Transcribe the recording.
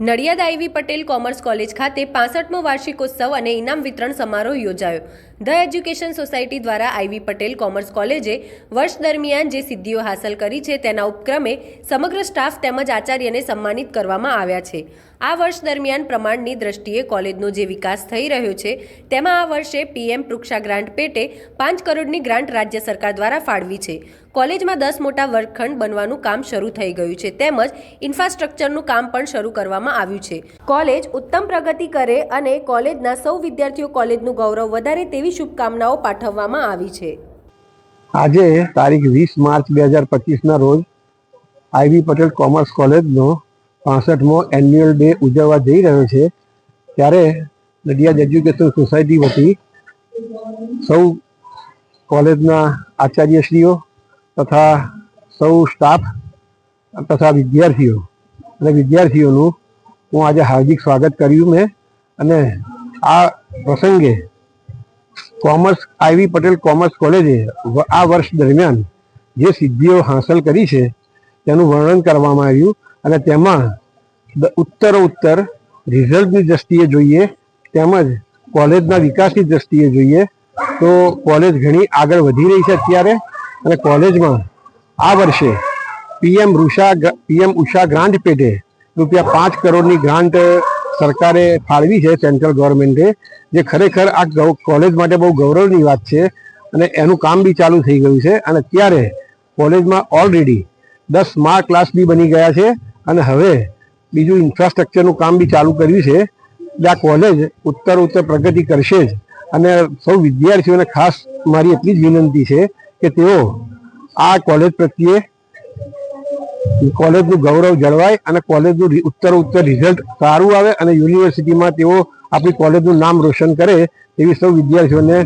Nadiad IV Patel commerce college ખાતે પાસઠમો વાર્ષિકોત્સવ અને ઇનામ વિતરણ સમારોહ યોજાયો. ધ એજ્યુકેશન સોસાયટી દ્વારા આઈવી પટેલ કોમર્સ કોલેજે વર્ષ દરમિયાન જે સિદ્ધિઓ હાંસલ કરી છે તેના ઉપક્રમે સમગ્ર સ્ટાફ તેમજ આચાર્યને સન્માનિત કરવામાં આવ્યા છે. આ વર્ષ દરમિયાન પ્રમાણની દ્રષ્ટિએ કોલેજનો જે વિકાસ થઈ રહ્યો છે, તેમાં આ વર્ષે પીએમ પૃક્ષા ગ્રાન્ટ પેટે પાંચ કરોડની ગ્રાન્ટ રાજ્ય સરકાર દ્વારા ફાળવી છે. કોલેજમાં દસ મોટા વર્ગખંડ બનવાનું કામ શરૂ થઈ ગયું છે. તેમજ ઇન્ફ્રાસ્ટ્રક્ચરનું કામ પણ શરૂ કરવામાં આવ્યું છે. કોલેજ ઉત્તમ પ્રગતિ કરે અને કોલેજના સૌ વિદ્યાર્થીઓ કોલેજનું ગૌરવ વધારે તેવી શુભકામનાઓ પાઠવવામાં આવી છે. આજે તારીખ વીસ માર્ચ બે હજાર પચીસના રોજ આઈવી પટેલ કોમર્સ કોલેજનો પાસઠમો એન્યુઅલ ડે ઉજવવા જઈ રહ્યો છે. ત્યારે નડિયાદ એજ્યુકેશન સોસાયટી વતી સૌ કોલેજના આચાર્યશ્રીઓ તથા સૌ સ્ટાફ તથા વિદ્યાર્થીઓ અને વિદ્યાર્થીઓનું હું આજે હાર્દિક સ્વાગત કર્યું મેં અને આ પ્રસંગે કોમર્સ આઈવી પટેલ કોમર્સ કોલેજે આ વર્ષ દરમિયાન જે સિદ્ધિઓ હાંસલ કરી છે, તેનું વર્ણન કરવામાં આવ્યું અને તેમાં ઉત્તર ઉત્તરોત્તર રિઝલ્ટની દ્રષ્ટિએ જોઈએ, તેમજ કોલેજના વિકાસની દ્રષ્ટિએ જોઈએ, તો કોલેજ ઘણી આગળ વધી રહી છે અત્યારે. અને કોલેજમાં આ વર્ષે PM RUSA PM USHA grant પેટે રૂપિયા પાંચ કરોડની ગ્રાન્ટ સરકારે ફાળવી છે સેન્ટ્રલ ગવર્મેન્ટે, જે ખરેખર આ કોલેજ માટે બહુ ગૌરવની વાત છે અને એનું કામ બી ચાલુ થઈ ગયું છે અને અત્યારે કોલેજમાં ઓલરેડી દસ સ્માર્ટ ક્લાસ બી બની ગયા છે અને હવે બીજું ઇન્ફ્રાસ્ટ્રક્ચરનું કામ બી ચાલુ કર્યું છે એટલે આ કોલેજ ઉત્તર ઉત્તર પ્રગતિ કરશે જ. અને સૌ વિદ્યાર્થીઓને ખાસ મારી એટલી જ વિનંતી છે કે તેઓ આ કોલેજ પ્રત્યે કોલેજનું ગૌરવ જળવાય અને કોલેજનું ઉત્તર ઉત્તર રિઝલ્ટ સારું આવે અને યુનિવર્સિટીમાં તેઓ આપણી કોલેજનું નામ રોશન કરે એવી સૌ વિદ્યાર્થીઓને